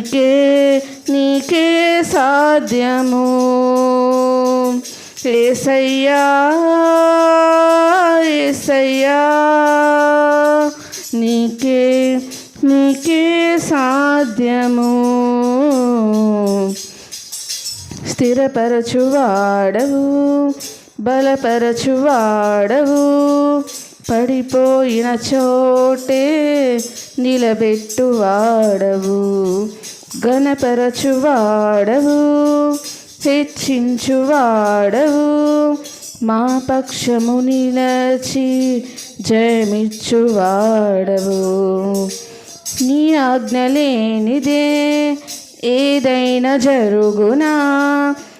నీకే నీకే సాధ్యము. ఏసయ్యా ఏసయ్యా నీకే నీకే సాధ్యము. స్థిరపరచువాడవు బలపరచువాడవు. పడిపోయిన చోటే నిలబెట్టువాడవు గణపరచువాడవు హెచ్చించువాడవు. మా పక్షము నిలచి జయమిచ్చువాడవు. నీ ఆజ్ఞ లేనిదే ఏదైనా జరుగునా?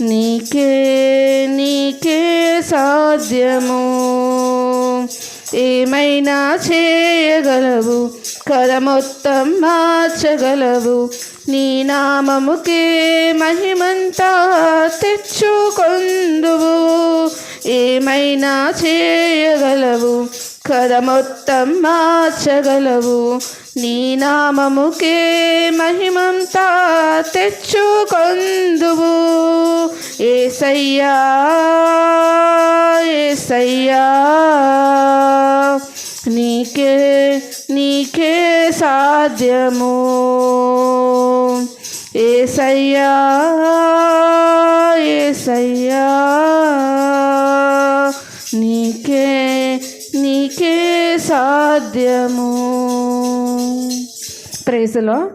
నీకే నీకే సాధ్యము. ఏమైనా చేయగలవు కథ మొత్తం మార్చగలవు. నీ నామముకే మహిమంతా తెచ్చుకొందువు. ఏమైనా చేయగలవు కథ మొత్తం మార్చగలవు. నీ నామముకే మహిమంతా తెచ్చుకొందువు. ఏసయ్యా ఏసయ్యా నీకే నీకే సాధ్యము. ఏసయ్యా ఏసయ్యా నీకే నీకే సాధ్యము. ప్రేసులో